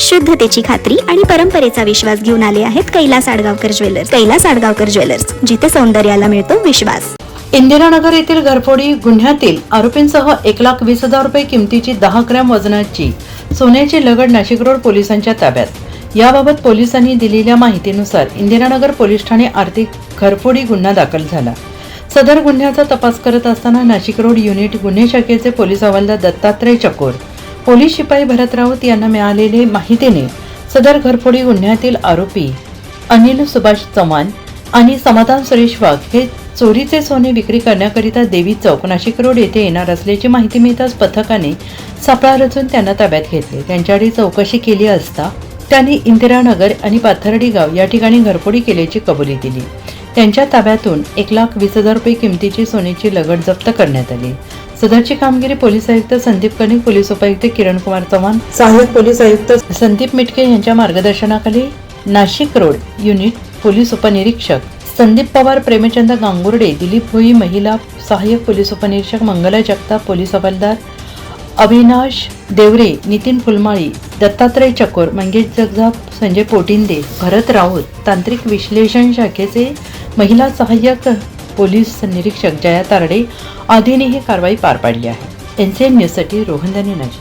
शुद्धतेची खात्री आणि परंपरेचा विश्वास घेऊन आले आहेत कैलास आडगावकर ज्वेलर्स. कैलास आडगावकर ज्वेलर्स जिथे सौंदर्याला मिळतो विश्वास. इंदिरानगर येथील घरफोडी गुन्ह्यातील आरोपींसह एक लाख वीस हजार रुपये किमतीची दहा ग्रॅम वजनाची सोन्याची लगड नाशिक रोड पोलिसांच्या ताब्यात. याबाबत पोलिसांनी दिलेल्या माहितीनुसार इंदिरानगर पोलीस ठाणे आर्थिक घरफोडी गुन्हा दाखल झाला. सदर गुन्ह्याचा तपास करत असताना नाशिक रोड युनिट गुन्हे शाखेचे पोलीस हवालदार दत्तात्रय चकोर पोलीस शिपाई भरत राऊत यांना मिळालेले माहितीने सदर घरफोडी गुन्ह्यातील आरोपी अनिल सुभाष चव्हाण आणि समाधान सुरेश वाघ हे चोरीचे सोने विक्री करण्याकरिता देवी चौक नाशिक रोड येथे येणार असल्याची माहिती मिळताच पथकाने सापळा रचून त्यांना ताब्यात घेतले. त्यांच्याकडे चौकशी केली असता त्यांनी इंदिरानगर आणि पाथर्डी गाव या ठिकाणी घरफोडी केल्याची कबुली दिली. त्यांच्या ताब्यातून एक लाख वीस हजार रुपये किमतीची सोन्याची लगड जप्त करण्यात आली. सदरची कामगिरी पोलीस आयुक्त संदीप कनिक पोलीस उपायुक्त किरण कुमार चव्हाण सहाय्यक पोलीस आयुक्त संदीप मिटके यांच्या मार्गदर्शनाखाली नाशिक रोड युनिट पोलीस उपनिरीक्षक संदीप पवार प्रेमचंद गांगुर्डे दिलीप भोई महिला सहाय्यक पोलीस उपनिरीक्षक मंगला जगताप पोलीस हवालदार अविनाश देवरे नितीन फुलमाळी दत्तात्रय चकोर मंगेश जगजाप संजय पोटिंदे भरत राऊत तांत्रिक विश्लेषण शाखेचे महिला सहाय्यक पोलीस निरीक्षक जया तारडे आदींनी ही कारवाई पार पाडली आहे. एन सी एन न्यूजसाठी रोहनदानी नाशिक.